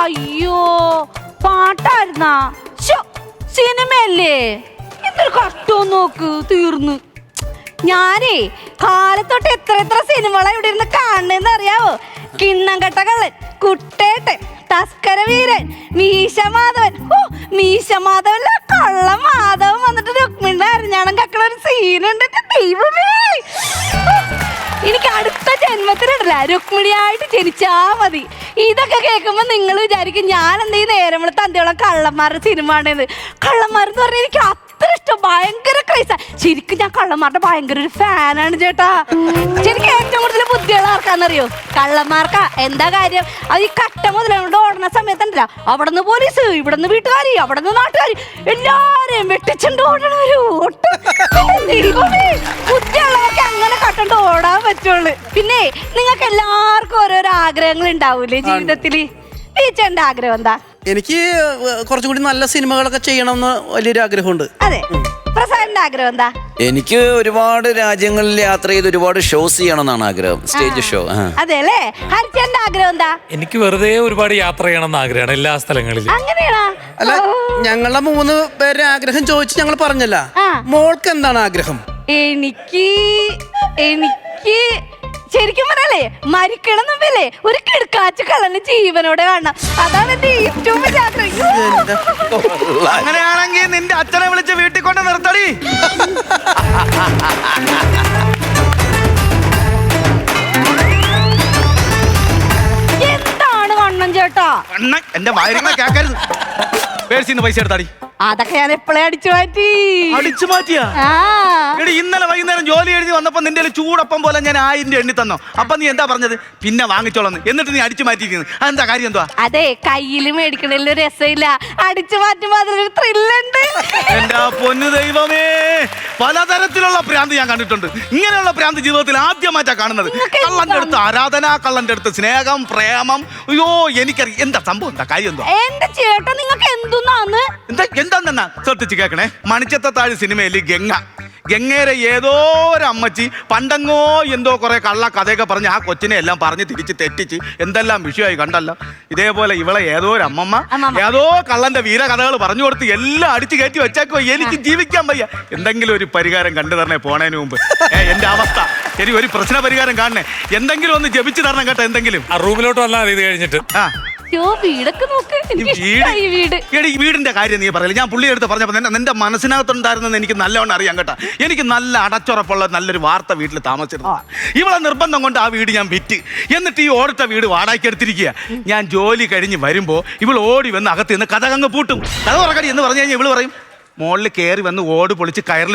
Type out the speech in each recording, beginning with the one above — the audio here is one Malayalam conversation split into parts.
അയ്യോ പാട്ടായിരുന്നാ? സിനിമയല്ലേ? എന്തൊരു കഷ്ടവും നോക്ക് തീർന്നു. ഞാനേ കാലത്തൊട്ട് എത്ര എത്ര സിനിമകളാ ഇവിടെ ഇരുന്ന് കാണുന്നതെന്ന് അറിയാവോ? കിണ്ണം കെട്ട കള്ളൻ കുട്ടേട്ടൻ തസ്കര വീരൻ മീശ മാധവൻ ഓ മീശ മാധവല്ല കള്ള മാധവൻ വന്നിട്ട് രുക്മിണിയുടെ അരഞ്ഞാണം കക്കണ ഒരു സീനുണ്ട് ദൈവമേ. എനിക്ക് അടുത്ത ജന്മത്തിലുണ്ടല്ല രുക്മിണിയായിട്ട് ജനിച്ചാ മതി. ഇതൊക്കെ കേൾക്കുമ്പോൾ നിങ്ങൾ വിചാരിക്കും ഞാൻ എന്തെങ്കിലും നേരം അന്ത്യോളം കള്ളന്മാരുടെ സിനിമ ആണെന്ന് കള്ളന്മാരെന്ന് പറഞ്ഞാൽ എനിക്ക് അത്ര ഇഷ്ടം. ഭയങ്കര ക്രൈസ ശരിക്കും ഞാൻ കള്ളന്മാരുടെ ഭയങ്കര ഒരു ഫാനാണ് ചേട്ടാ. ശരിക്കും ഏറ്റവും കൂടുതൽ ബുദ്ധിയുള്ള ആർക്കാന്നറിയോ കള്ളന്മാർക്കാ. എന്താ കാര്യം? അത് ഈ കട്ട മുതലോണ്ട് ഓടുന്ന സമയത്തുണ്ടല്ലോ അവിടെ നിന്ന് പോലീസ് ഇവിടെ നിന്ന് വീട്ടുകാരി അവിടെ നിന്ന് നാട്ടുകാരി എല്ലാരെയും വെട്ടിച്ചുണ്ട് ഓടണവര് ഒട്ടും ബുദ്ധിയുള്ളവർക്ക് അങ്ങനെ കട്ടണ്ട് ഓടാൻ പറ്റുള്ളൂ. പിന്നെ നിങ്ങൾക്ക് എല്ലാവർക്കും ഓരോരോ ആഗ്രഹങ്ങൾ ഉണ്ടാവൂലേ ജീവിതത്തിൽ? ടീച്ചറിന്റെ ആഗ്രഹം എന്താ? എനിക്ക് കുറച്ചും കൂടി നല്ല സിനിമകളൊക്കെ ചെയ്യണമെന്ന് വലിയൊരു ആഗ്രഹമുണ്ട്. അതെ. പ്രസാദിന്റെ ആഗ്രഹം എന്താ? എനിക്ക് ഒരുപാട് രാജ്യങ്ങളിൽ യാത്ര ചെയ്ത് ഒരുപാട് ഷോസ് ചെയ്യണം എന്നാണ് ആഗ്രഹം സ്റ്റേജ് ഷോ അതെ അല്ലേ ഹരിച്ചന്റെ ആഗ്രഹം എന്താ? എനിക്ക് വെറുതെ ഒരുപാട് യാത്ര ചെയ്യണം എന്ന് ആഗ്രഹമാണ് എല്ലാ സ്ഥലങ്ങളിലും. അങ്ങനെയാണോ? അല്ല ഞങ്ങളുടെ മൂന്ന് പേരുടെ ആഗ്രഹം ചോദിച്ച് ഞങ്ങൾ പറഞ്ഞല്ല. മോൾക്ക് എന്താണ് ആഗ്രഹം? എനിക്ക് എനിക്ക് ശരിക്കും പറയല്ലേ മരിക്കണം മുമ്പല്ലേ ഒരു കിടക്കാച്ച കള്ളന് ജീവനോടെ കാണണം. അതാണ് എന്റെ ഏറ്റവും വലിയ ആഗ്രഹം. അയ്യോ. അങ്ങനെയാണെങ്കിൽ നിന്റെ അച്ഛനെ വിളിച്ച് വീട്ടിൽ കൊണ്ട് നിർത്തടി. വണ്ണം എന്റെ വയറിങ്ങനെ കേക്കരുത്. പേഴ്സിന്ന് പൈസ എടുത്താടി. അതൊക്കെ ഞാൻ എപ്പോഴേ അടിച്ചു മാറ്റി? അടിച്ചു മാറ്റിയാ? ആ. എടി ഇന്നലെ വൈകുന്നേരം ജോലി എഴുതി വന്നപ്പോ നിന്റെ കയ്യിൽ ചൂടപ്പം പോലെ ഞാൻ ആയിരം എണ്ണി തന്നോ? അപ്പൊ നീ എന്താ പറഞ്ഞത്? പിന്നെ വാങ്ങിച്ചോളന്ന്. എന്നിട്ട് നീ അടിച്ചു മാറ്റിയിരിക്കുന്നത് അതെന്താ കാര്യം എന്തുവാ? അതെ കയ്യിൽ മേടിക്കണതിൽ ഒരു രസമില്ല. അടിച്ചു മാറ്റുമ്പോ അതിലൊരു ത്രില്ലുണ്ട് എന്റെ പൊന്നു ദൈവമേ. പലതരത്തിലുള്ള ഭ്രാന്ത് ഞാൻ കണ്ടിട്ടുണ്ട്. ഇങ്ങനെയുള്ള ഭ്രാന്ത് ജീവിതത്തിൽ ആദ്യമായിട്ടാണ് കാണുന്നത്. കള്ളന്റെ അടുത്ത് ആരാധന കള്ളന്റെ അടുത്ത് സ്നേഹം പ്രേമം. അയ്യോ എനിക്കറിയാം. എന്താ സംഭവം? എന്താ കാര്യം എന്താ? എന്റെ ചേട്ടാ നിങ്ങൾക്ക് എന്തുന്നാന്ന്? എന്താ എന്താണെന്നാ ശ്രദ്ധിച്ച് കേൾക്കണേ. മണിച്ചത്താഴ് സിനിമയിൽ ഗംഗ. ഗംഗേരെ ഏതോ ഒരു അമ്മച്ചി പണ്ടങ്ങോ എന്തോ കുറേ കള്ള കഥയൊക്കെ പറഞ്ഞ് ആ കൊച്ചിനെ എല്ലാം പറഞ്ഞ് തിരിച്ച് തെറ്റിച്ച് എന്തെല്ലാം വിഷയമായി കണ്ടല്ല. ഇതേപോലെ ഇവളെ ഏതോ ഒരു അമ്മമ്മ. ഏതോ കള്ളന്റെ വീരകഥകൾ പറഞ്ഞു കൊടുത്ത് എല്ലാം അടിച്ചു കയറ്റി വെച്ചേക്കോ എനിക്ക് ജീവിക്കാൻ വയ്യ. എന്തെങ്കിലും ഒരു പരിഹാരം കണ്ടു തരണേ പോണേന് മുമ്പ്. ഏ, എന്റെ അവസ്ഥ. എനിക്ക് ഒരു പ്രശ്ന പരിഹാരം കാണണേ. എന്തെങ്കിലും ഒന്ന് ജപിച്ചു തരണം കേട്ടോ എന്തെങ്കിലും. ആ റൂമിലോട്ട് വന്നാൽ ഇത് കഴിഞ്ഞിട്ട്. ആ. യോ വീടൊക്കെ നോക്ക്. എനിക്ക് ഇഷ്ടായി ഈ വീട്. എടി വീടിന്റെ കാര്യം നീ പറയില്ല? ഞാൻ പുള്ളി എടുത്ത് പറഞ്ഞപ്പോൾ നിന്റെ നിന്റെ മനസ്സിനകത്തുണ്ടായിരുന്നെന്ന് എനിക്ക് നല്ലവണ്ണം അറിയാം കേട്ടാ. എനിക്ക് നല്ല അടച്ചുറപ്പുള്ള നല്ലൊരു വാർത്ത വീട്ടിൽ താമസിച്ചിരുന്നു. ഇവളെ നിർബന്ധം കൊണ്ട് ആ വീട് ഞാൻ വിറ്റ്. എന്നിട്ട് ഈ ഓടിട്ട വീട് വാടകയ്ക്ക് എടുത്തിരിക്കുക ഞാൻ ജോലി കഴിഞ്ഞ് വരുമ്പോ ഇവൾ ഓടി വന്ന് അകത്ത് നിന്ന് കഥ അങ്ങ് പൂട്ടും. കഥ എന്ന് പറഞ്ഞു കഴിഞ്ഞാൽ ഇവൾ പറയും മുകളിൽ കയറി വന്ന് ഓട് പൊളിച്ച് കയറിൽ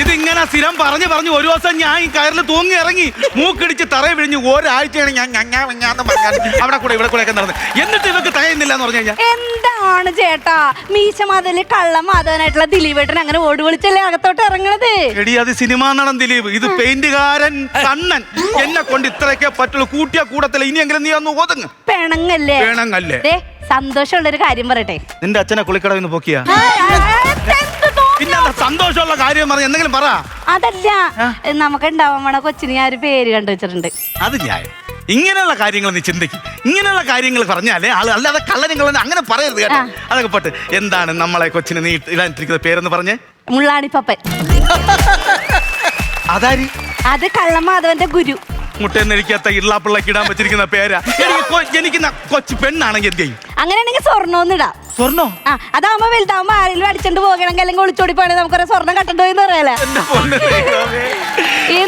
ഇതിങ്ങനെ സ്ഥിരം പറഞ്ഞു പറഞ്ഞു ഒരു ദിവസം ഞാൻ ഈ കയറിൽ തൂങ്ങി ഇറങ്ങി മൂക്കിടിച്ച് തറ വിഴിഞ്ഞ് ഒരാഴ്ചയാണ് ഞാൻ ഞങ്ങാ വെങ്ങാന്ന് പറഞ്ഞാൽ അവിടെ കൂടെ ഇവിടെ കൂടെ ഒക്കെ നടന്ന്. എന്നിട്ട് ഇവർക്ക് തകയുന്നില്ല എന്ന് പറഞ്ഞു കഴിഞ്ഞാൽ? എന്താണ് ചേട്ടാ? മീശ മാതൽ കള്ള മാധവനായിട്ടുള്ള ദിലീപേട്ടൻ അങ്ങനെ ഓടി വിളിച്ചല്ലേ അകത്തോട്ട് ഇറങ്ങണത്? എടി അത് സിനിമാ നടൻ ദിലീപ്. ഇത് പെയിന്റുകാരൻ കണ്ണൻ. എന്നെ കൊണ്ട് ഇത്രയൊക്കെ പറ്റുള്ളൂ. കൂട്ടിയ കൂടത്തില്ല ഇനിയെങ്കിലും നീ ഒന്ന് ഒതുങ്ങ്. പെണങ്ങല്ലേ? പെണങ്ങല്ലേ? സന്തോഷമുള്ളൊരു കാര്യം പറയട്ടെ. നിന്റെ അച്ഛനെ കുളിക്കടവിന്ന് പൊക്കിയ? പിന്നെ സന്തോഷമുള്ള കാര്യം പറഞ്ഞ എന്തെങ്കിലും പറ. അതല്ല നമുക്ക് ഉണ്ടാവാൻ കൊച്ചിന് ഞാൻ ഒരു പേര് കണ്ടുവച്ചിട്ടുണ്ട് അത് ന്യായം ഇങ്ങനെയുള്ള കാര്യങ്ങൾ നീ ചിന്തിക്കും. ഇങ്ങനെയുള്ള കാര്യങ്ങൾ പറഞ്ഞാലേ ആൾ അല്ലാതെ കള്ളനും അങ്ങനെ പറയരുത് കേട്ടോ. അതൊക്കെ പോട്ട്. എന്താണ് നമ്മളെ കൊച്ചിന് നീ ഇടാനിട്ടിരിക്കുന്ന പേരെന്ന് പറഞ്ഞ്? മുള്ളാണി പപ്പൻ അതാരി? അത് കള്ളമാധവന്റെ ഗുരു. മുട്ടയെന്നരിക്കാത്ത ഇള്ളാപ്പിള്ളക്ക് ഇടാൻ വെച്ചിരിക്കുന്ന പേരാ. എനിക്ക് ജനിക്കുന്ന കൊച്ചു പെണ്ണാണെങ്കിൽ എന്ത് ചെയ്യും? അങ്ങനെയാണെങ്കിൽ സ്വർണമൊന്നിടാം സ്വർണോ? ആ അതാവുമ്പോ വലുതാവുമ്പോ ആരെങ്കിലും അടിച്ചോണ്ട് പോകണമെങ്കിൽ അല്ലെങ്കിൽ ഒളിച്ചോടി പോകണേ നമുക്ക് സ്വർണം കട്ടണ്ടോ എന്ന് പറയാലേ?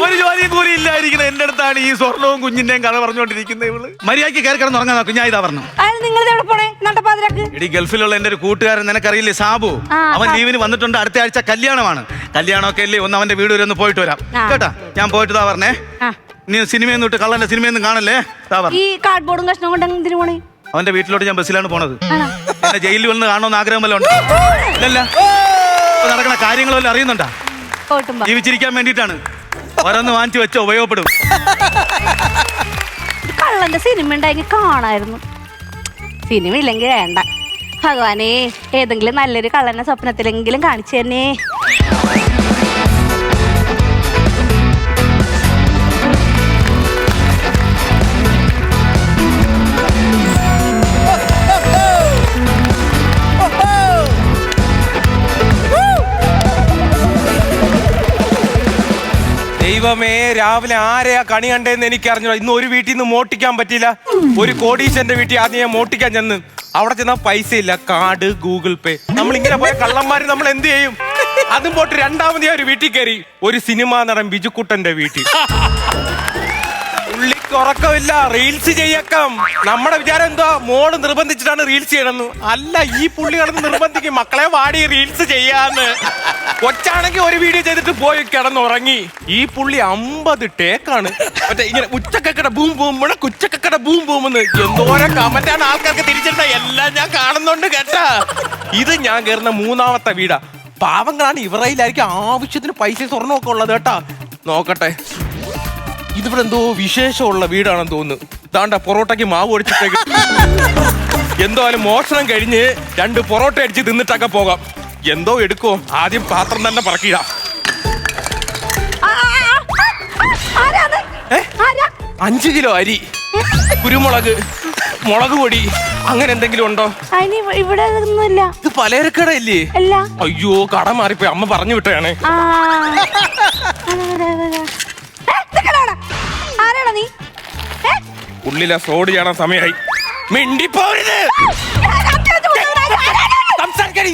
ഒരു ജോലിയും കൂടി ഇല്ലായിരിക്കുന്ന എന്റെ അടുത്താണ് ഈ സ്വർണവും കുഞ്ഞിന്റെയും കഥ പറഞ്ഞുകൊണ്ടിരിക്കുന്നത് ഇവൾ. മര്യാദയ്ക്ക് കയറി കിടന്ന് ഉറങ്ങാൻ നോക്കും ഞാൻ ഇതാ പറഞ്ഞു. നിങ്ങൾ എവിടെ പോണേ? നട്ടപ്പാതിരാക്ക്? എടി ഗൾഫിലുള്ള എന്റെ ഒരു കൂട്ടുകാരൻ നിനക്കറിയില്ലേ സാബു? അവൻ. ലീവിന് വന്നിട്ടുണ്ട് അടുത്ത ആഴ്ച കല്യാണമാണ്. കല്യാണമൊക്കെ അല്ലേ ഒന്ന് അവന്റെ വീട് വരെ ഒന്ന് പോയിട്ട് വരാം. കേട്ടാ? ഞാൻ പോയിട്ട് താ പറഞ്ഞേ. നീ സിനിമയൊന്നും ഇട്ട് കള്ളന്റെ സിനിമയൊന്നും കാണല്ലേ? താ കാർഡ് ഈ കാർഡ്ബോർഡും കഷ്ണം കൊണ്ട് എന്തിനു പോണേ? അവന്റെ വീട്ടിലോട്ട് ഞാൻ ബസ്സിലാണ് പോണത്. എന്നെ ജയിലിൽ വന്ന് കാണണമെന്ന് ആഗ്രഹം വല്ല ഉണ്ട്? ഇല്ലല്ല. നടക്കണ നടക്കുന്ന കാര്യങ്ങളെല്ലാം അറിയുന്നുണ്ടാ? ജീവിച്ചിരിക്കാൻ വേണ്ടിയിട്ടാണ്. ഓരോന്ന് വാങ്ങിച്ചു വെച്ചോ ഉപയോഗപ്പെടും. കള്ളന്റെ സിനിമ ഉണ്ടായെങ്കിൽ കാണായിരുന്നു. സിനിമ ഇല്ലെങ്കിൽ വേണ്ട. ഭഗവാനെ ഏതെങ്കിലും നല്ലൊരു കള്ളനെ സ്വപ്നത്തിലെങ്കിലും കാണിച്ചു തന്നെ. ദൈവമേ രാവിലെ ആരെയാ കണി കണ്ടേന്ന് എനിക്ക് അറിഞ്ഞു ഇന്ന് ഒരു വീട്ടിൽ നിന്ന് മോട്ടിക്കാൻ പറ്റില്ല ഒരു കോടീശന്റെ വീട്ടിൽ ആദ്യം ഞാൻ മോട്ടിക്കാൻ ചെന്ന് അവിടെ ചെന്നാ പൈസ ഇല്ല. Card Google pay. നമ്മൾ ഇങ്ങനെ പോയ കള്ളന്മാര് നമ്മൾ എന്ത് ചെയ്യും? അതും പോട്ട് രണ്ടാമത് ഒരു വീട്ടിൽ കയറി. ഒരു സിനിമാ നടൻ ബിജുക്കുട്ടന്റെ വീട്ടിൽ. പുള്ളിക്ക് ഉറക്കമില്ല റീൽസ് ചെയ്യക്കം. നമ്മുടെ വിചാരം എന്തോ മോൾ നിർബന്ധിച്ചിട്ടാണ് റീൽസ് ചെയ്യണമെന്ന് അല്ല ഈ പുള്ളി കിടന്ന് നിർബന്ധിക്കും. മക്കളെ വാടി റീൽസ് ചെയ്യാന്ന്. കൊച്ചാണെങ്കിൽ ഒരു വീഡിയോ ചെയ്തിട്ട് പോയി കിടന്നുറങ്ങി. ഈ പുള്ളി അമ്പത് ടേക്കാണ് മറ്റേ ഇങ്ങനെ ഉച്ചക്കക്കട ബൂം ബൂം മുഴ ഉച്ചക്കക്കട ബൂം ബൂം എന്ന് എന്തോരം കമന്റാണ് ആൾക്കാർക്ക് തിരിച്ചിട്ട എല്ലാം ഞാൻ കാണുന്നുണ്ട് കേട്ടാ. ഇത് ഞാൻ കയറുന്ന മൂന്നാമത്തെ വീടാ. പാവങ്ങളാണ് ഇവരയിലായിരിക്കും ആവശ്യത്തിന് പൈസ സ്വർണമൊക്കെ ഉള്ളത് കേട്ടാ. നോക്കട്ടെ. ഇതിവിടെ എന്തോ വിശേഷമുള്ള വീടാണെന്ന് തോന്നുന്നു. താണ്ട പൊറോട്ടയ്ക്ക് മാവ് ഒടിച്ചിട്ടേക്ക് എന്തായാലും മോഷണം കഴിഞ്ഞ് രണ്ട് പൊറോട്ട അടിച്ച് തിന്നിട്ടൊക്കെ പോകാം. എന്തോ എടുക്കോ ആദ്യം പാത്രം തന്നെ പറക്കിടാം? അഞ്ചു കിലോ അരി കുരുമുളക് മുളക് പൊടി അങ്ങനെ എന്തെങ്കിലും ഉണ്ടോ? ഇവിടെ ഒന്നുമില്ല. ഇത് പലചരക്കട ഇല്ലേ? അയ്യോ കട മാറിപ്പോയി. അമ്മ പറഞ്ഞു വിട്ടയാണ് ഉള്ളിലെ സോഡ് ചെയ്യണ സമയായി. മിണ്ടിപ്പോരുത് സംസാരിക്കണി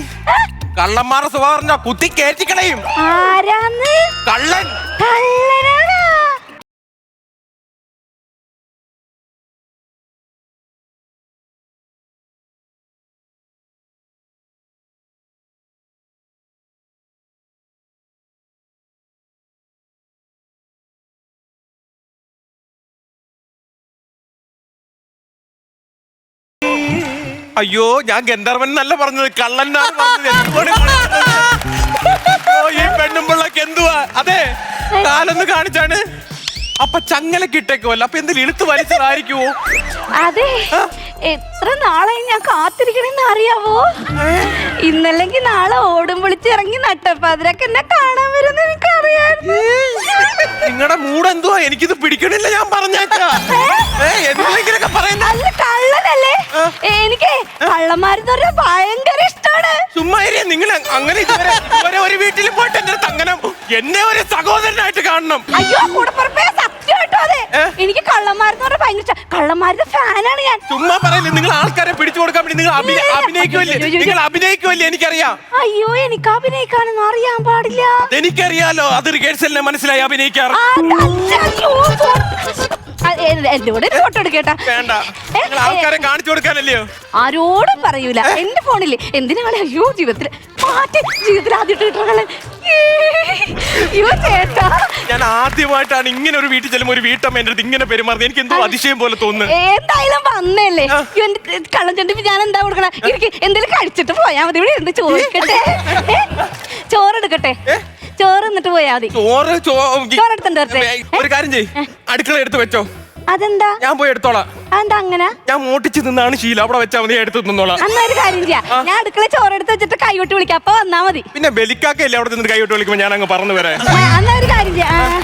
കള്ളന്മാരുടെ സ്വഭാവം കുത്തി കയറ്റിക്കളയും ആരാന്ന്? കള്ളൻ. കള്ളനാടാ അയ്യോ ഞാൻ ഗന്ധർവൻ നല്ല പറഞ്ഞത് പറഞ്ഞത്. എന്തുകൊണ്ട് പറഞ്ഞത്? ഓ, ഈ പെണ്ണുമ്പിള്ളക്ക് എന്തുവാ? അതെ കാലൊന്ന് കാണിച്ചാണ്. അപ്പൊ ചങ്ങലക്ക് ഇട്ടേക്കുമല്ലോ അപ്പൊ എന്തെങ്കിലും ഇളുത്ത് വലിച്ചതായിരിക്കുമോ അതെ. എത്ര നാളായി ഞാൻ കാത്തിരിക്കണെന്ന് അറിയാവോ? ഇന്നല്ലെങ്കിൽ നാളെ ഓടും വിളിച്ചിറങ്ങി നട്ടപ്പാതിരൊക്കെ എന്നെ കാണാൻ വരുന്ന എനിക്ക് അറിയാമായിരുന്നു നിങ്ങളുടെ മൂഡ് എന്തുവാ? എനിക്കിത് പിടിക്കണില്ല ഞാൻ പറഞ്ഞേക്കാ. ഏ, എന്തെങ്കിലുമൊക്കെ പറയുന്ന അല്ല കള്ളനല്ലേ? എനിക്ക് കള്ളന്മാരെന്ന് പറഞ്ഞാൽ ഭയങ്കര ഇഷ്ടമാണ് ചുമ്മാ നിങ്ങൾ അങ്ങനെ ഇതുവരെ ഇതുവരെ ഒരു വീട്ടിൽ പോയിട്ട് എന്റെ തങ്ങനം എന്നെ ഒരു സഹോദരനായിട്ട് കാണണം. അയ്യോ സത്യമായിട്ടോ അതെ? എനിക്ക് കള്ളന്മാരെന്ന് പറഞ്ഞാൽ ഭയങ്കര ഇഷ്ടം. കള്ളന്മാരുടെ ഫാനാണ് ഞാൻ. ചുമ്മാ പറയില്ല നിങ്ങൾ ആൾക്കാരെ പിടിച്ചു കൊടുക്കാൻ വേണ്ടി നിങ്ങൾ അഭി- അഭിനയിക്കുമല്ലേ നിങ്ങൾ അഭിനയിക്കുമല്ലേ എനിക്കറിയാം. അയ്യോ എനിക്ക് അഭിനയിക്കാനൊന്നും അറിയാൻ പാടില്ല. എനിക്കറിയാലോ അത് റിഹേഴ്സലിനെ മനസ്സിലായി അഭിനയിക്കാറ്? അയ്യോ, ആ, എന്റെ കൂടെ ഫോട്ടോ എടുക്കേട്ടാ ആൾക്കാരെ കാണിച്ചു കൊടുക്കാനല്ലയോ? ആരോടും പറയൂല. എന്റെ ഫോണിൽ എന്തിനാണ് അയ്യോ ജീവിതത്തിൽ ആദ്യമായിട്ട് കിട്ടണ ഞാൻ ആദ്യമായിട്ടാണ് ഇങ്ങനെ ഒരു വീട്ടിൽ ചെല്ലുമ്പോൾ ഒരു വീട്ടമ്മ എന്റെ അടുത്ത് ഇങ്ങനെ പെരുമാറുന്നത്. എനിക്ക് എന്തോ അതിശയം പോലെ തോന്നുന്നു. എന്തായാലും വന്നല്ലേ. എന്റെ ഞാൻ എന്താ കൊടുക്കണ? എനിക്ക് എന്തെങ്കിലും കഴിച്ചിട്ട് പോയാ മതി. ഇവിടെ എന്ത് ചോദിക്കട്ടെ? ചോറെടുക്കട്ടെ ചോറ് എന്നിട്ട് പോയാ മതി. ചോറ് ചോ ചോറ് എടുത്തോണ്ട് ഒരു കാര്യം ചെയ് അടുക്കള എടുത്ത് വെച്ചോ. അതെന്താ? ഞാൻ പോയി എടുത്തോളാം. അതെന്താ അങ്ങനെ? ഞാൻ മോട്ടിച്ച് നിന്നാണ് ശീല. അവിടെ വെച്ചാ മതി എടുത്ത് നിന്നോളാം അന്നാ ഒരു കാര്യം ചെയ്യാം. ഞാൻ അടുക്കള ചോറെടുത്ത് വെച്ചിട്ട് കൈകൊട്ടി വിളിക്കാം. അപ്പൊ വന്നാ മതി. പിന്നെ ബലിക്കാക്കല്ലേ അവിടെ നിന്ന് കൈവിട്ട് വിളിക്കുമ്പോൾ ഞാൻ അങ്ങ് പറന്നു വരാം. ആ, ഒരു കാര്യം ചെയ്യാം.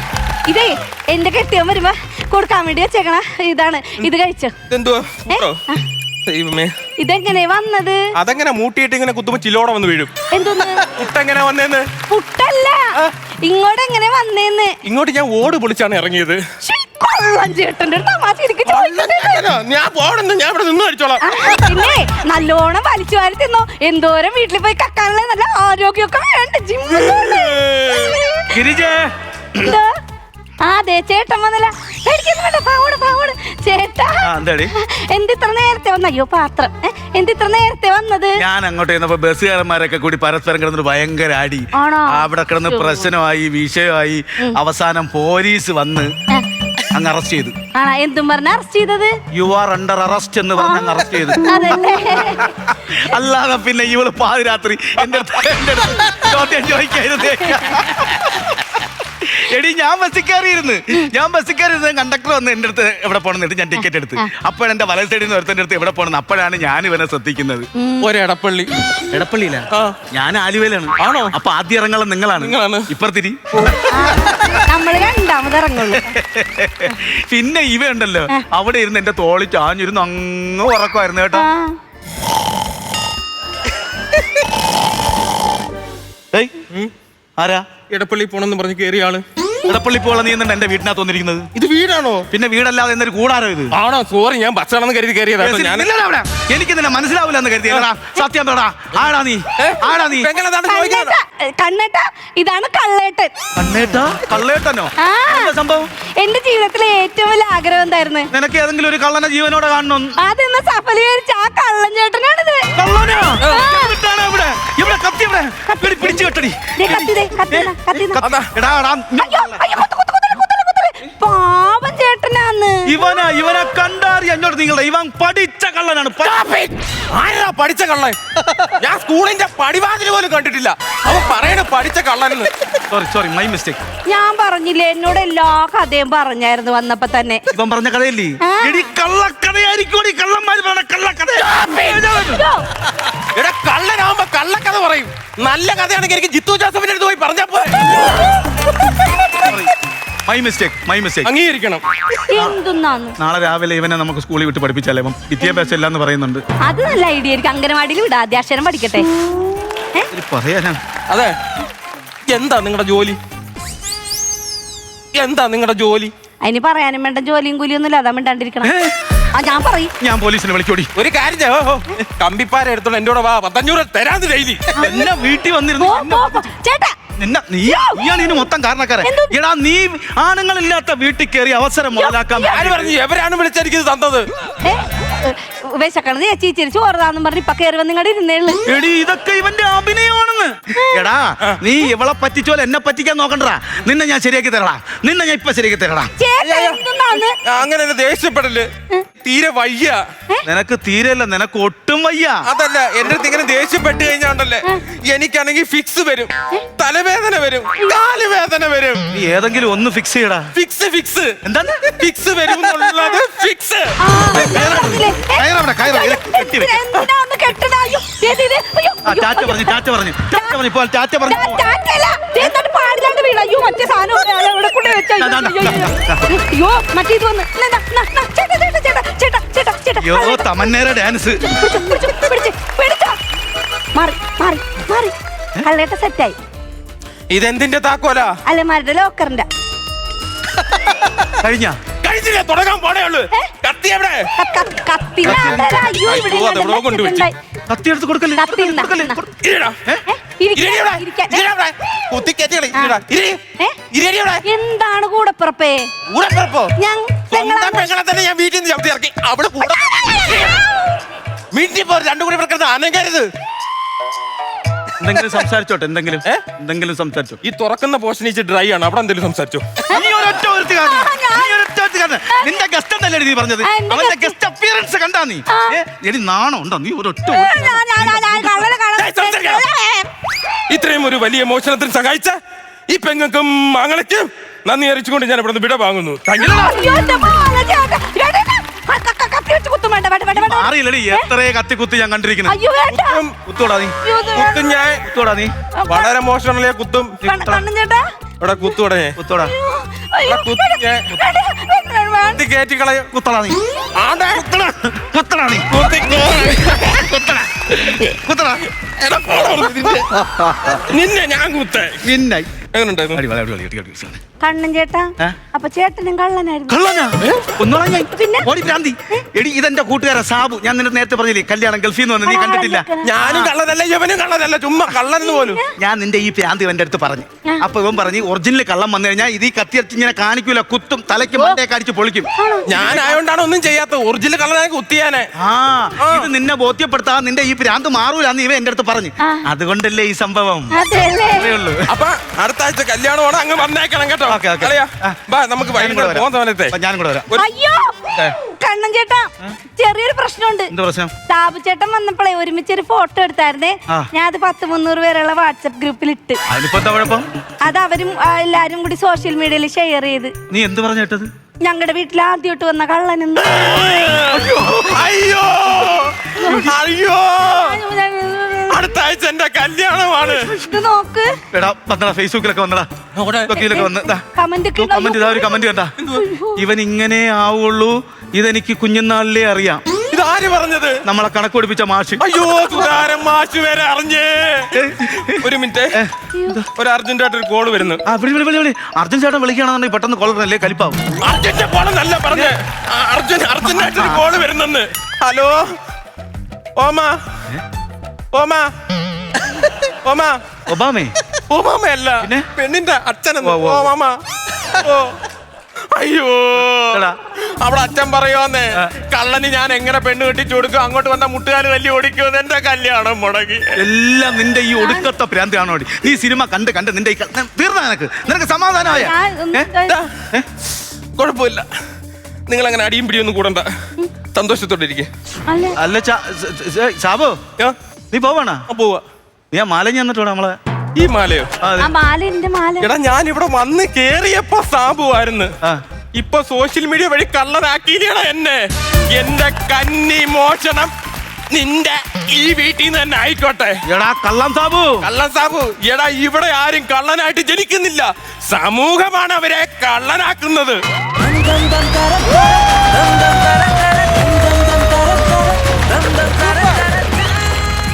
ഇതേ എന്റെ കെട്ടിയവൻ വരുമ്പോ കൊടുക്കാൻ വേണ്ടി വെച്ചേക്കണ ഇതാണ്. ഇത് കഴിച്ചോ? ആ, ദൈവമേ. ഇതെങ്ങനെ വന്നത്? അതെങ്ങനെ മൂട്ടിയിട്ട് ഇങ്ങനെ കുത്തുമ്പോ ചിലോടെ വന്ന് വീഴും? എന്തോന്ന്? പുട്ടെങ്ങനെ വന്നേന്ന്? പുട്ടല്ല. ഇങ്ങോട്ട് എങ്ങനെ വന്നേന്ന്? ഇങ്ങോട്ട് ഞാൻ ഓട് പൊളിച്ചാണ് ഇറങ്ങിയത്. ശ്ശി, കൊള്ളാം ചേട്ടന്റെ ഒരു തമാശ എനിക്ക് ചോദിക്കണ്ടേ? ഞാൻ പോണെന്ന് ഞാൻ ഇവിടെ നിന്ന് കഴിച്ചോളാം. ആ, പിന്നെ നല്ലോണം വലിച്ചു വാരി തിന്നോ. എന്തോരം വീട്ടിൽ പോയി കക്കാനുള്ള നല്ല ആരോഗ്യമൊക്കെ വേണ്ട ജിമ്മ് ഗിരിജേ. ആ അതെ ചേട്ടൻ വന്നല്ല. എന്താടി? നേരത്തെ വന്ന? അയ്യോ പാത്രം. എന്തിത്ര നേരത്തെ വന്നത്? ഞാൻ അങ്ങോട്ട് ചെന്നപ്പോ ബസ്സുകാരന്മാരൊക്കെ കൂടി പരസ്പരം കിടന്നിട്ട് ഭയങ്കര അടി. ആണോ? അവിടെ കിടന്ന് പ്രശ്നമായി വിഷയമായി. അവസാനം പോലീസ് വന്ന് അങ്ങ് അറസ്റ്റ് ചെയ്തു. എന്തും പറഞ്ഞ അറസ്റ്റ് ചെയ്തത്? യു ആർ അണ്ടർ അറസ്റ്റ് എന്ന് പറഞ്ഞ അങ്ങ് അറസ്റ്റ് ചെയ്തു. അല്ലാതെ പിന്നെ ഇവൾ പാതിരാത്രി എന്റെ ചോദ്യം ചോദിക്കരുത് എടി ഞാൻ ബസ്സിൽ കയറിയിരുന്നു. ഞാൻ ബസ്സിൽ കയറിയിരുന്ന കണ്ടക്ടർ വന്ന് എന്റെ അടുത്ത് എവിടെ പോകണം ഞാൻ ടിക്കറ്റ് എടുത്ത്. എന്റെ വലത് സൈഡിൽ നിന്ന് ഒരുത്തന്റെ അടുത്ത് എവിടെ പോകണം അപ്പോഴാണ് ഞാൻ ഇവനെ ശ്രദ്ധിക്കുന്നത്. ഒരടപ്പള്ളി എടപ്പള്ളിയില. ഞാൻ ആലുവയിലാണ്. ആണോ? അപ്പൊ ആദ്യം ഇറങ്ങുന്നത് നിങ്ങളാണ്. നിങ്ങളാണ്. ഇപ്പുറത്തിരി. പിന്നെ ഇവ ഉണ്ടല്ലോ. അവിടെ ഇരുന്ന് എന്റെ തോളി ചാഞ്ഞിരുന്ന് അങ്ങ് ഉറക്കമായിരുന്നു കേട്ടോ. ഏയ്, ആരാ? എടപ്പള്ളി പോണെന്ന് പറഞ്ഞ് കയറിയ ആൾ. ഇടപ്പള്ളി പോള നീ എന്നിട്ട് എന്റെ വീട്ടിനകത്ത് വന്നിരിക്കുന്നത്? ഇത് വീടാണോ? പിന്നെ വീടല്ലാതെ എന്നൊരു കൂടാരോ ഇത്? ആണോ? സോറി ഞാൻ ഭക്ഷണം കരുതി കയറിയത് ഞാൻ ഇല്ലടാ അവിടെ. എനിക്ക് നിന്നെ മനസ്സിലാവില്ല എന്ന് കരുതി. എടാ, സത്യം പറടാ ആടാ നീ. ആടാ നീ. ചോദിക്കുന്നത്? കണ്ണേട്ട കണ്ണേട്ട ഇതാണ് കള്ളേട്ടൻ. കണ്ണേട്ടാ? കള്ളേട്ടനോ? ആ. എന്താ സംഭവം? എന്റെ ജീവിതത്തിലെ ഏറ്റവും വലിയ ആഗ്രഹം എന്തായിരുന്നു? നിനക്ക് ഏതെങ്കിലും ഒരു കള്ളനെ ജീവനോടെ കാണണം. അതെന്ന് സഫലീകരിച്ച ആ കള്ളൻ ചേട്ടനാണിത്. കള്ളനാ? എന്നിട്ടാണ് ഇവിടെ? ഇവിടെ കത്തി ഇവിടെ. പിടി- പിടിച്ച് കെട്ടടി. ദേ കത്തി ദേ, കത്തി ദാ, കത്തി ദാ. കത്തി. എടാ എടാ അയ്യോ, അയ്യോ, കുത്ത്, പാവം ചേട്ടനാന്ന്. ഇവനാ ഇവനെ കണ്ടാറി അഞ്ഞോട്ട് നിങ്ങളുടെ ഇവൻ പഠിച്ച കള്ളനാണ്. ആരാ പഠിച്ച കള്ളൻ? ഞാൻ സ്കൂളിന്റെ പടിവാതിൽ പോലും കണ്ടിട്ടില്ല. അവൻ പറയണ പഠിച്ച കള്ളൻ സോറി സോറി മൈ മിസ്റ്റേക്ക് ഞാൻ പറഞ്ഞില്ലേ എന്നോട് എല്ലാ കഥയും പറഞ്ഞായിരുന്നു വന്നപ്പോ തന്നെ. ഇവൻ പറഞ്ഞ കഥയല്ലേ. എടി കള്ളക്കഥയായിരിക്കും കള്ളന്മാര് പറഞ്ഞ കള്ളക്കഥ. എടാ കള്ളനാവുമ്പോ കള്ളക്കഥ പറയും. നല്ല കഥയാണെങ്കിൽ എനിക്ക് ജിത്തു ജോസഫിന്റെ അടുത്ത് പോയി പറഞ്ഞാ പോരെ. മൈ മിസ്റ്റേക്ക് മൈ മിസ്റ്റേക്ക് അംഗീകരിക്കണം. എന്തുന്നാന്ന്? നാളെ രാവിലെ ഇവനെ നമുക്ക് സ്കൂളിൽ വിട്ട് പഠിപ്പിച്ചാലേ ഇവൻ വിദ്യാഭ്യാസം ഇല്ലാന്ന് പറയുന്നുണ്ട്. അത് നല്ല ഐഡിയ ആയിരിക്കും. അംഗനവാടിയിൽ വിടാം. അധ്യാക്ഷരം പഠിക്കട്ടെ. ഏ? ഇത് പറയാനാണ്. അതെ. എന്താ നിങ്ങളുടെ ജോലി? എന്താ നിങ്ങളുടെ ജോലി? അതിന് പറയാനും വേണ്ട ജോലിയും കൂലിയൊന്നും ഇല്ലാതെ അതാ മിണ്ടാണ്ടിരിക്കണം. ആ ഞാൻ പറയും. ഞാൻ പോലീസിനെ വിളിച്ചോടി ഒരു കാര്യം ചെയ്യ്. ഓ, ഓ, കമ്പിപ്പാര എടുത്തോണ്ട് എന്റെ കൂടെ വാ. പത്തഞ്ഞൂറ് തരാന്ന് ഡെയിലി എന്നെ വീട്ടിൽ വന്നിരുന്നു പോ, പോ, പോ. ചേട്ടാ നിന്നെ നീ നീയാണ് ഇതിന് മൊത്തം കാരണക്കാരൻ? എടാ നീ ആണുങ്ങളില്ലാത്ത വീട്ടിൽ കയറി അവസരം മുതലാക്കാൻ പറഞ്ഞു? എവരാണ് വിളിച്ചെനിക്ക് തന്നത്? വിശക്കണത് ചേച്ചി ഇച്ചിരി ചോറതാന്നും പറഞ്ഞ് ഇപ്പൊ കയറി വന്ന് എടി ഇതൊക്കെ ഇവന്റെ അഭിനയമാണെന്ന്. എടാ നീ ഇവളെ പറ്റിച്ചോലെ എന്നെ പറ്റിക്കാൻ നോക്കണ്ടടാ. നിന്നെ ഞാൻ ശരിയാക്കി തരടാ. നിന്നെ ഞാൻ ഇപ്പൊ ശരിയാക്കി തരടാ. ചേട്ടാ അങ്ങനെ എന്നെ ദേഷ്യപ്പെടൽ. തീരെ വയ്യ. നിനക്ക് തീരെയല്ല നിനക്ക് ഒട്ടും വയ്യ. അതല്ല എന്റെ അടുത്ത് ഇങ്ങനെ ദേഷ്യപ്പെട്ട് കഴിഞ്ഞാണ്ടല്ലേ എനിക്കാണെങ്കിൽ ഫിക്സ് വരും. തലവേദന വരും. കാലുവേദന വരും. നീ ഏതെങ്കിലും ഒന്ന് ഫിക്സ് ചെയ്യടാ. ഫിക്സ് ഫിക്സ് എന്താണ് ഫിക്സ് വരും എന്നുള്ളത് ഫിക്സ് അയ്യോ, ഇത് കെട്ടി വെക്ക്. എന്തിനാ ഒന്ന് കെട്ടണ? അയ്യോ, ദേ, ദേ, ദേ, അയ്യോ, ആ അയ്യോ, ടാറ്റ പറഞ്ഞു ചാച്ച പറഞ്ഞു ചാച്ച പറഞ്ഞു ഇപ്പോൾ ചാച്ച പറഞ്ഞു ടാ- ടാറ്റയല്ല. ദേ, എന്നിട്ട് പാടില്ലാണ്ട് വീണു. അയ്യോ, മറ്റേ സാധനം കൊണ്ട് വെച്ച. അയ്യോ, ദാ, ദാ, അയ്യോ, ദാ, അയ്യോ. ദാ, അയ്യോ, മറ്റേ ഇത് വന്ന്. എന്നാ, എന്നാ, എന്നാ, ചേട്ടാ, ചേട്ടാ, ചേട്ടാ, ചേട്ടാ, ചേട്ടാ, ചേട്ടാ. യോ തമന്നേര ഡാൻസ് പിടിച്ചോ, പിടിച്ചോ, പിടിച്ച്, പിടിച്ചോ. മാറി മാറി മാറി കള്ളേട്ട സെറ്റായി ഇതെന്തിന്റെ താക്കോലാ അലമാരുടെ ലോക്കറിന്റെ കഴിഞ്ഞ കഴിച്ചില്ല തുടങ്ങാൻ പോണേ ഉള്ളു. കത്തി എവിടെ കത്തി. കത്തി എടുത്ത് കൊടുക്കല്ലേ. എന്താണ് കൂടെ പിറപ്പോ? ഞാൻ സ്വന്തം പെങ്ങളെ തന്നെ ഞാൻ വീട്ടിൽ നിന്ന് ചവിട്ടി ഇറക്കി. അവിടെ കൂടെ വീട്ടിൽ പോ രണ്ടു കൂടി പിറക്കുന്നത് അനങ്ങരുത്. എന്തെങ്കിലും സംസാരിച്ചോട്ടെ എന്തെങ്കിലും. എന്തെങ്കിലും സംസാരിച്ചോ. ഈ തുറക്കുന്ന പോഷൻ ഇച്ചിരി ഡ്രൈ ആണ്. അവിടെ എന്തെങ്കിലും സംസാരിച്ചോ? ഒരുത്തുകാരൻ. നിന്റെ ഗസ്റ്റ് എന്നല്ലേ നീ പറഞ്ഞത് ആ, എന്റെ അവന്റെ ഗസ്റ്റ് അപ്പിയറൻസ് കണ്ടാ നീ ആ. ഏ, എടി നാണം ഉണ്ടോ നീ ഒരൊറ്റ ഏ, ഞാൻ- ഞാൻ- ഞാൻ- ഞാൻ കള്ളനെ കാണാൻ ഏയ്, സംസാരിക്കാം. ഇത്രയും ഒരു വലിയ മോഷണത്തിന് സഹായിച്ച ഈ പെങ്ങൾക്കും മാങ്ങളയ്ക്കും നന്ദി അറിയിച്ചുകൊണ്ട് ഞാൻ ഇവിടെ നിന്ന് വിട വാങ്ങുന്നു you. അയ്യോ, എന്റെ മോനെ ചേട്ടാ. ചേട്ടാ, ചേട്ടാ. ആ, ക- ക- കത്തി വെച്ച് കുത്തും വേണ്ട, വേണ്ട, വേണ്ട, വേണ്ട. അറിയില്ലടി എത്ര കത്തി ഞാൻ കണ്ടിരിക്കുന്നത് അയ്യോ വേണ്ട കുത്തോടാ നീ അയ്യോ, ഇത് വേണ്ട. കുത്തും ഞാൻ കുത്തോടാ നീ വളരെ മോശമല്ലേ കുത്തും കണ്ണ- കണ്ണൻ ചേട്ടാ ഇവിടെ കുത്തുവിടെ കുത്തോടാ അയ്യോ, കുത്തി ഞാൻ. വേണ്ട, വേണ്ട, നീ. നീ. കുത്തി കുത്തടാ. കുത്തടാ. എടാ, പോടാ അവിടുന്ന് ഇതിന്റെ. നിന്നെ ഞാൻ കുത്തേ. പിന്നെ കണ്ണൻ ചേട്ടാ ഏ? അപ്പൊ ചേട്ടനും കള്ളനായിരുന്നു. കള്ളനാ? ഒന്നോളാം ഞാൻ പിന്നെ? ഓടി ഭ്രാന്തി. എടി ഇതെന്റെ കൂട്ടുകാരൻ സാബു. ഞാൻ നിന്റെ നേരത്തെ പറഞ്ഞില്ലേ കല്യാണം ഗൾഫിൽ നിന്ന് വന്ന് നീ കണ്ടിട്ടില്ല? ഞാനും കള്ളതല്ല ഇവനും കള്ളതല്ല ചുമ്മാ കള്ളനെന്ന് പോലും. ഞാൻ നിന്റെ ഈ പ്രാന്തി എന്റെ അടുത്ത് പറഞ്ഞു. അപ്പൊ ഇവൻ പറഞ്ഞു ഒറിജിനൽ കള്ളം വന്നു കഴിഞ്ഞാൽ ഇത് ഈ കത്തിയടിച്ച് ഇങ്ങനെ കാണിക്കൂല കുത്തും തലയ്ക്ക് മണ്ടയൊക്കെ അടിച്ച് പൊളിക്കും. ഞാനായോണ്ടാണ് ഒന്നും ചെയ്യാത്ത ഒറിജിനൽ കള്ളനായി കുത്തിയാനെ. ആ ഇത് നിന്നെ ബോധ്യപ്പെടുത്താ നിന്റെ ഈ പ്രാന്ത് മാറൂലെന്ന് ഇവ എന്റെ അടുത്ത് പറഞ്ഞു. അതുകൊണ്ടല്ലേ ഈ സംഭവം? അതെല്ലേ അത്രേ ഉള്ളൂ. അപ്പൊ അടുത്ത ആഴ്ച കല്യാണമാണ് അങ്ങ് വന്നേക്കണം കേട്ടോ. Okay, okay. അളിയാ, ആ. ബാ നമുക്ക് ഞാനും കൂടെ വരാം. പോകുന്ന സമയത്തെ. അപ്പൊ ഞാനും കൂടെ വരാം. ഒരു- അയ്യോ കണ്ണൻ ചേട്ടാ ചെറിയൊരു പ്രശ്നമുണ്ട്. എന്ത് പ്രശ്നം? ചേട്ടൻ വന്നപ്പോഴേ ഒരുമിച്ച് ഒരു ഫോട്ടോ എടുത്തായിരുന്നേ. ആ. ഞാൻ അത് പത്ത് മുന്നൂറ് പേരുള്ള വാട്സപ്പ് ഗ്രൂപ്പിൽ ഇട്ട്. അതിനിപ്പോ എന്താ കുഴപ്പം? അത് അവരും ആ, എല്ലാരും കൂടി സോഷ്യൽ മീഡിയയിൽ ഷെയർ ചെയ്ത്. നീ എന്ത് പറഞ്ഞു കേട്ടത്? ഞങ്ങളുടെ വീട്ടിൽ ആദ്യമായിട്ട് വന്ന കള്ളനെന്ന് അയ്യോ! അയ്യോ! കല്യാണമാണ് ഇത് നോക്ക്. എടാ വന്നടാ ഫേസ്ബുക്കിലൊക്കെ വന്നടാ. വന്ന്. കമന്റ് കമന്റ് ഇതാ ഒരു കമന്റ് ഇവൻ ഇങ്ങനെ ആവുള്ളൂ. ഇതെനിക്ക് കുഞ്ഞുനാളിലേ അറിയാം. ഇതാര് പറഞ്ഞത്? നമ്മളെ കണക്ക് പഠിപ്പിച്ച മാഷ്. അയ്യോ സുധാരൻ മാഷ് വരെ അറിഞ്ഞേ. ഒരു മിനിറ്റ്. ഒരു അർജന്റ് ആയിട്ട് ഒരു കോൾ വരുന്നു. ആ വിളി വിളി വിളി വിളി. അർജുൻ ചേട്ടൻ വിളിക്കുകയാണെന്നുണ്ടെങ്കിൽ പെട്ടെന്ന് കൊള്ളണല്ലേ കലിപ്പാവും. അർജന്റ് പറഞ്ഞേ. അർജന്റ് ആയിട്ട് ഒരു കോൾ വരുന്നെന്ന് ഹലോ? ഓമാ? ഓമ? ഓമ. ഒബാമേ. ഓമാമയല്ല പിന്നെ? പെണ്ണിന്റെ അച്ഛനെന്ന്. ഓ, ഓ, ഓ. ഓമാമ ഓ. അയ്യോ. എടാ. അവിടെ അച്ഛൻ പറയുവാന്നേ കള്ളന് ഞാൻ എങ്ങനെ പെണ്ണ് കെട്ടിച്ചു കൊടുക്കും? അങ്ങോട്ട് വന്ന മുട്ടുകാൽ തല്ലി ഓടിക്കുമെന്ന് എന്റെ കല്യാണം മുടങ്ങി. എല്ലാം നിന്റെ ഈ ഒടുക്കത്തെ ഭ്രാന്തിയാണോ നീ സിനിമ കണ്ട് കണ്ട് നിന്റെ ഈ ക- തീർന്ന നിനക്ക്. നിനക്ക് സമാധാനമായ? ഞാൻ ഒന്ന് ദാ, കുഴപ്പമില്ല. നിങ്ങൾ അങ്ങനെ അടിയും പിടിയൊന്നും കൂടണ്ട. സന്തോഷത്തോടെ ഇരിക്കേ. അല്ല. അല്ല ചാ- സ- സ- സാബു നീ പോവാണ? പോവാ. നീ ആ മാലഞ്ഞ് നമ്മളെ? ഈ മാലയോ? ആ, ആ മാല എന്റെ മാല. എടാ ഞാൻ ഇവിടെ വന്ന് കേറിയപ്പോ സാബുവായിരുന്നു ആ. ഇപ്പൊ സോഷ്യൽ മീഡിയ വഴി കള്ളനാക്കിയില്ലേടാ എന്നെ? എന്റെ കന്നി മോഷണം നിന്റെ ഈ വീട്ടിൽ നിന്ന് തന്നെ ആയിക്കോട്ടെ. എടാ കള്ളൻ സാബു. കള്ളൻ സാബു എടാ ഇവിടെ ആരും കള്ളനായിട്ട് ജനിക്കുന്നില്ല. സമൂഹമാണ് അവരെ കള്ളനാക്കുന്നത്.